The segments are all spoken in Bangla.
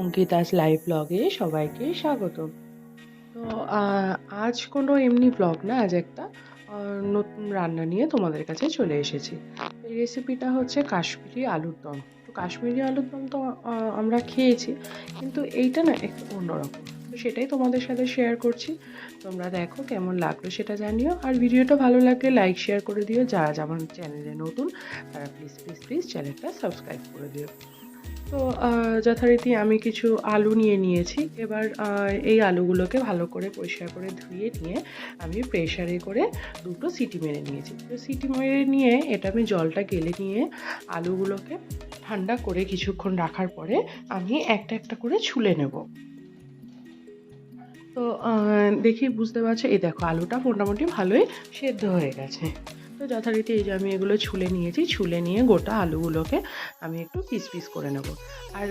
অঙ্কিতাস লাইভ ব্লগে সবাইকে স্বাগত তো আজ কোনো এমনি ব্লগ না, আজ একটা নতুন রান্না নিয়ে তোমাদের কাছে চলে এসেছি। এই রেসিপিটা হচ্ছে কাশ্মীরি আলুর দম। তো কাশ্মীরি আলুর দম তো আমরা খেয়েছি, কিন্তু এইটা না একটু অন্যরকম। তো সেটাই তোমাদের সাথে শেয়ার করছি। তোমরা দেখো কেমন লাগল সেটা জানিও। আর ভিডিওটা ভালো লাগলে লাইক শেয়ার করে দিও। যারা যেমন চ্যানেলে নতুন, তারা প্লিজ প্লিজ প্লিজ চ্যানেলটা সাবস্ক্রাইব করে দিও। তো যথারীতি আমি কিছু আলু নিয়ে নিয়েছি। এবার এই আলুগুলোকে ভালো করে পরিষ্কার করে ধুয়ে নিয়ে আমি প্রেশারে করে দুটো সিটি মেরে নিয়েছি। তো সিটি মেরে নিয়ে এটা আমি জলটা গেলে নিয়ে আলুগুলোকে ঠান্ডা করে কিছুক্ষণ রাখার পরে আমি একটা একটা করে ছুলে নেব। তো দেখি, বুঝতে পারছ? এই দেখো, আলুটা মোটামুটি ভালোই সেদ্ধ হয়ে গেছে। তো যথারীতি এই যে আমি এগুলো ছুলে নিয়েছি, ছুলে নিয়ে গোটা আলুগুলোকে আমি একটু পিস পিস করে নেব। আর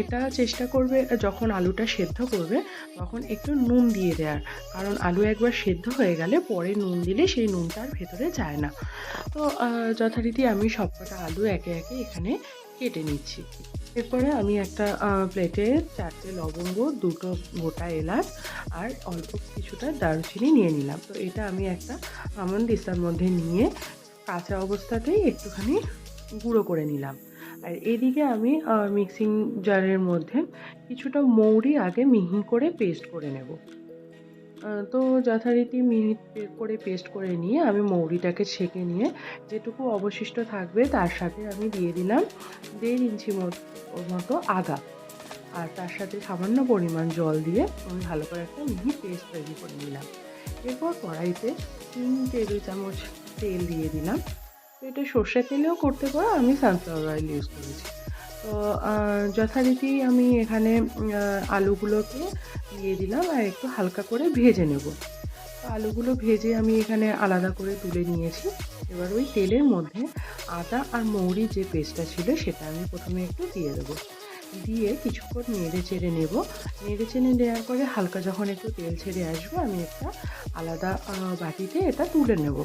এটা চেষ্টা করবে যখন আলুটা সেদ্ধ করবে, তখন একটু নুন দিয়ে দেওয়ার। কারণ আলু একবার সেদ্ধ হয়ে গেলে পরে নুন দিলে সেই নুনটা আর ভেতরে যায় না। তো যথারীতি আমি সবকটা আলু একে একে এখানে কেটে নিচ্ছি। এরপরে আমি একটা প্লেটে চারটে লবঙ্গ, দুটো গোটা এলাচ আর অল্প কিছুটা দারুচিনি নিয়ে নিলাম। তো এটা আমি একটা আমন দিস্তার মধ্যে নিয়ে কাঁচা অবস্থাতেই একটুখানি গুঁড়ো করে নিলাম। আর এদিকে আমি মিক্সিং জারের মধ্যে কিছুটা মৌরি আগে মিহি করে পেস্ট করে নেব। তো যথারীতি মিনিট করে পেস্ট করে নিয়ে আমি মৌরিটাকে ছেঁকে নিয়ে যেটুকু অবশিষ্ট থাকবে তার সাথে আমি দিয়ে দিলাম দেড় ইঞ্চি মত- আদা। আর তার সাথে সামান্য পরিমাণ জল দিয়ে আমি ভালো করে একটা মিহি পেস্ট তৈরি করে নিলাম। এরপর কড়াইতে তিন টেবিল চামচ তেল দিয়ে দিলাম। এটা সর্ষের তেলেও করতে পারো, আমি সানফ্লাওয়ার অয়েল ইউজ করেছি। তো যথারীতি আমি এখানে আলুগুলোকে দিয়ে দিলাম আর একটু হালকা করে ভেজে নেব। আলুগুলো ভেজে আমি এখানে আলাদা করে তুলে নিয়েছি। এবার ওই তেলের মধ্যে আদা আর মৌরি যে পেস্টটা ছিল সেটা আমি প্রথমে একটু দিয়ে দেবো। দিয়ে কিছুক্ষণ নেড়ে চেড়ে নেব। নেড়ে চেড়ে নেওয়ার পরে হালকা যখন একটু তেল ছেড়ে আসবে, আমি একটা আলাদা বাটিতে এটা তুলে নেব।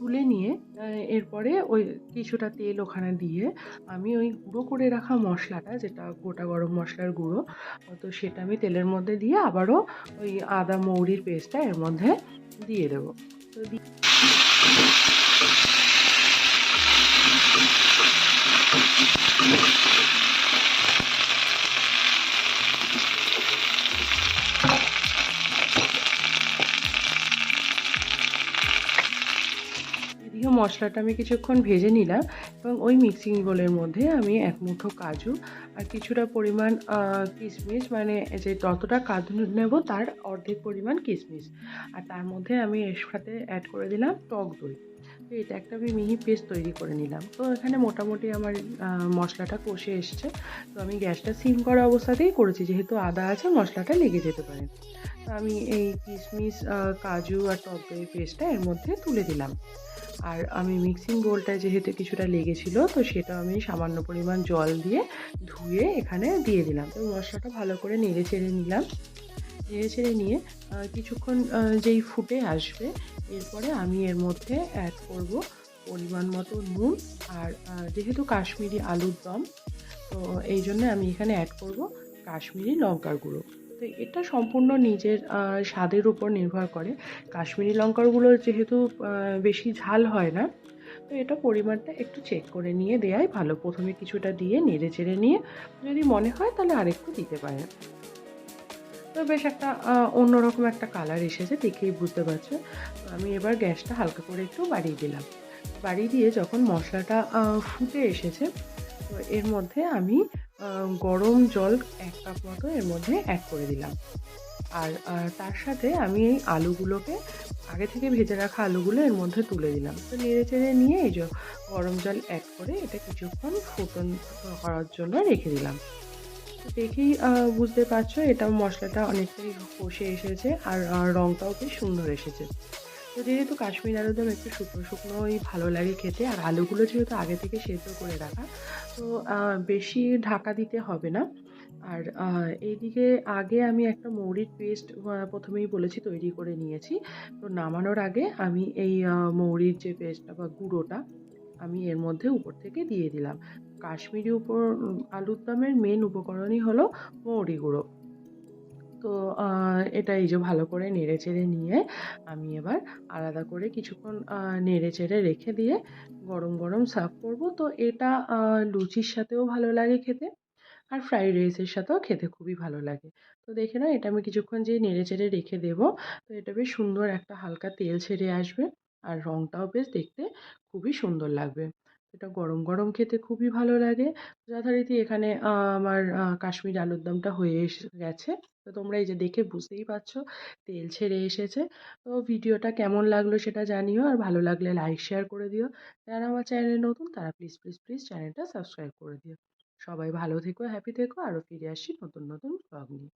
তুলে নিয়ে এরপরে ওই কিছুটা তেল ওখানে দিয়ে আমি ওই গুঁড়ো করে রাখা মশলাটা, যেটা গোটা গরম মশলার গুঁড়ো, তো সেটা আমি তেলের মধ্যে দিয়ে আবারও ওই আদা মৌরির পেস্টটা এর মধ্যে দিয়ে দেবো। তো দি- এদিকে মশলাটা আমি কিছুক্ষণ ভেজে নিলাম এবং ওই মিক্সিং বোলের মধ্যে আমি এক মুঠো কাজু আর কিছুটা পরিমাণ কিশমিশ মানে যে যতটা কাজু নেব তার অর্ধেক পরিমাণ কিশমিশ আর তার মধ্যে আমি এর সাথে অ্যাড করে দিলাম টক দই। তো এটা একটা আমি মিহি পেস্ট তৈরি করে নিলাম। তো এখানে মোটামুটি আমার মশলাটা কষে এসছে। তো আমি গ্যাসটা সিম করা অবস্থাতেই করেছি, যেহেতু আদা আছে, মশলাটা লেগে যেতে পারে। তো আমি এই কিশমিশ কাজু আর টক দই পেস্টটা এর মধ্যে তুলে দিলাম। আর আমি মিক্সিং বোলটায় যেহেতু কিছুটা লেগেছিল, তো সেটা আমি সামান্য পরিমাণ জল দিয়ে ধুয়ে এখানে দিয়ে দিলাম। তো মশলাটা ভালো করে নেড়ে চেড়ে নিলাম। নেড়ে চেড়ে নিয়ে কিছুক্ষণ যেই ফুটে আসবে, এরপরে আমি এর মধ্যে অ্যাড করব পরিমাণ মতো নুন আর যেহেতু কাশ্মীরি আলুর দম, তো এই জন্য আমি এখানে অ্যাড করব কাশ্মীরি লঙ্কার গুঁড়ো। তো এটা সম্পূর্ণ নিজের স্বাদের উপর নির্ভর করে। কাশ্মীরি লঙ্কারগুলো যেহেতু বেশি ঝাল হয় না, তো এটা পরিমাণটা একটু চেক করে নিয়ে দেয়াই ভালো। প্রথমে কিছুটা দিয়ে নেড়ে চেড়ে নিয়ে, যদি মনে হয় তাহলে আরেকটু দিতে পারেন। তো বেশ একটা অন্যরকম একটা কালার এসেছে, দেখেই বুঝতে পারছ। আমি এবার গ্যাসটা হালকা করে একটু বাড়িয়ে দিলাম। বাড়িয়ে দিয়ে যখন মশলাটা ফুটে এসেছে, তো এর মধ্যে আমি গরম জল এক কাপ মতো এর মধ্যে অ্যাড করে দিলাম। আর তার সাথে আমি এই আলুগুলোকে আগে থেকে ভেজে রাখা আলুগুলো এর মধ্যে তুলে দিলাম। তো নেড়ে চেড়ে নিয়ে এই যে গরম জল অ্যাড করে এটা কিছুক্ষণ ফুটন করার জন্য রেখে দিলাম। দেখেই বুঝতে পারছ এটা মশলাটা অনেকটাই কষে এসেছে আর রঙটাও বেশ সুন্দর এসেছে। যেহেতু কাশ্মীর আলুদম একটু শুকনো শুকনোই ভালো লাগে খেতে, আর আলুগুলো যেহেতু আগে থেকে সেদ্ধ করে রাখা, তো বেশি ঢাকা দিতে হবে না। আর এইদিকে আগে আমি একটা মৌরির পেস্ট প্রথমেই বলেছি তৈরি করে নিয়েছি। তো নামানোর আগে আমি এই মৌরির যে পেস্টটা বা গুঁড়োটা আমি এর মধ্যে উপর থেকে দিয়ে দিলাম। কাশ্মীরি উপর আলুর দমের মেন উপকরণই হলো মৌরি গুঁড়ো। তো এটা এই যে ভালো করে নেড়ে চেড়ে নিয়ে আমি এবার আলাদা করে কিছুক্ষণ নেড়ে চেড়ে রেখে দিয়ে গরম গরম সার্ভ করব। তো এটা লুচির সাথেও ভালো লাগে খেতে আর ফ্রাইড রাইসের সাথেও খেতে খুবই ভালো লাগে। তো দেখে নাও, এটা আমি কিছুক্ষণ যেয়ে নেড়ে চেড়ে রেখে দেবো, তো এটা বেশ সুন্দর একটা হালকা তেল ছেড়ে আসবে আর রঙটাও বেশ দেখতে খুবই সুন্দর লাগবে। এটা গরম গরম খেতে খুবই ভালো লাগে। যথারীতি এখানে আমার কাশ্মীর আলুর দমটা হয়ে এসে, গেছে। তো তোমরা এই যে দেখে বুঝতেই পারছ, তেল ছেড়ে এসেছে। তো ভিডিওটা কেমন লাগল সেটা জানিও, আর ভালো লাগলে লাইক, শেয়ার করে দিও। যারা আমার চ্যানেলে নতুন, তারা প্লিজ প্লিজ প্লিজ চ্যানেলটা সাবস্ক্রাইব করে দিও। সবাই ভালো থেকো, হ্যাপি থেকো আরও ফিরে আসছি নতুন নতুন ব্লগ নিয়ে।